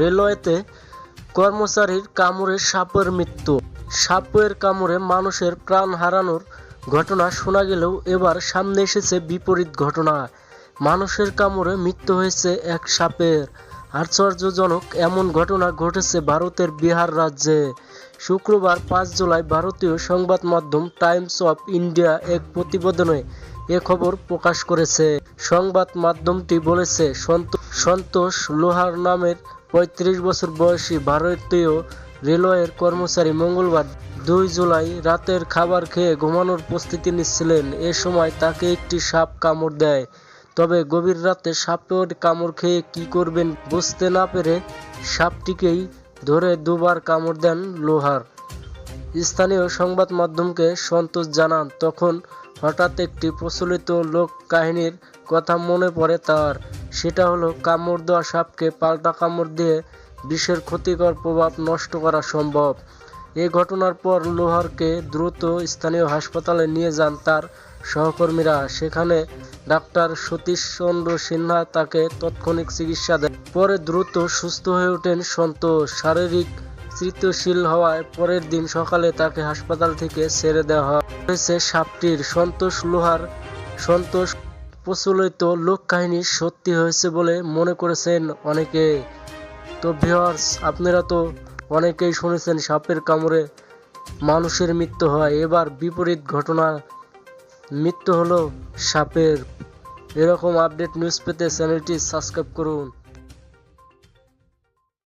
রেলওয়েতে কর্মচারীর কামড়ে সাপের মৃত্যু। সাপের কামড়ে মানুষের প্রাণ হারানোর ঘটনা শোনা গেলেও এবার সামনে এসেছে বিপরীত ঘটনা। মানুষের কামড়ে মৃত্যু হয়েছে এক সাপের। আশ্চর্যজনক এমন ঘটনা ঘটেছে ভারতের বিহার রাজ্যে। শুক্রবার পাঁচ জুলাই ভারতীয় সংবাদ মাধ্যম টাইমস অফ ইন্ডিয়া এক প্রতিবেদনে এ খবর প্রকাশ করেছে। সংবাদ মাধ্যমটি বলেছে, সন্ত- সন্তোষ লোহার নামের পঁয়ত্রিশ বছর বয়সী ভারতীয় রেলওয়ের কর্মচারী মঙ্গলবার দুই জুলাই রাতের খাবার খেয়ে ঘুমানোর প্রস্তুতি নিচ্ছিলেন। এ সময় তাকে একটি সাপ কামড় দেয়। তবে গভীর রাতে সাপের কামড় খেয়ে কি করবেন বুঝতে না পেরে সাপটিকেই ধরে দুবার কামড় দেন লোহার। স্থানীয় সংবাদ মাধ্যমকে সন্তোষ জানান, তখন হঠাৎ একটি প্রচলিত লোক কাহিনীর কথা মনে পড়ে তার। সেটা হলো কামড় দেওয়া সাপকে পাল্টা কামড় দিয়ে বিষের ক্ষতিকর প্রভাব নষ্ট করা সম্ভব। এই ঘটনার পর লোহারকে দ্রুত স্থানীয় হাসপাতালে নিয়ে যান তার সহকর্মীরা। সেখানে ডাক্তার সতীশ চন্দ্র সিনহা তাকে তাৎক্ষণিক চিকিৎসা দেন। পরে দ্রুত সুস্থ হয়ে ওঠেন সন্তোষ। শারীরিক চিত্তশীল হওয়ায় পরের দিন সকালে তাকে হাসপাতাল থেকে ছেড়ে দেওয়া হয়েছে সাপটির সন্তোষ লোহার সন্তোষ প্রচলিত লোক কাহিনী সত্যি হয়েছে বলে মনে করেছেন অনেকে। তো ভিওয়ার্স আপনারা তো অনেকেই শুনেছেন সাপের কামড়ে মানুষের মৃত্যু হয়। এবার বিপরীত ঘটনা, মৃত্যু হলো সাপের। এরকম আপডেট নিউজ পেতে চ্যানেলটি সাবস্ক্রাইব করুন।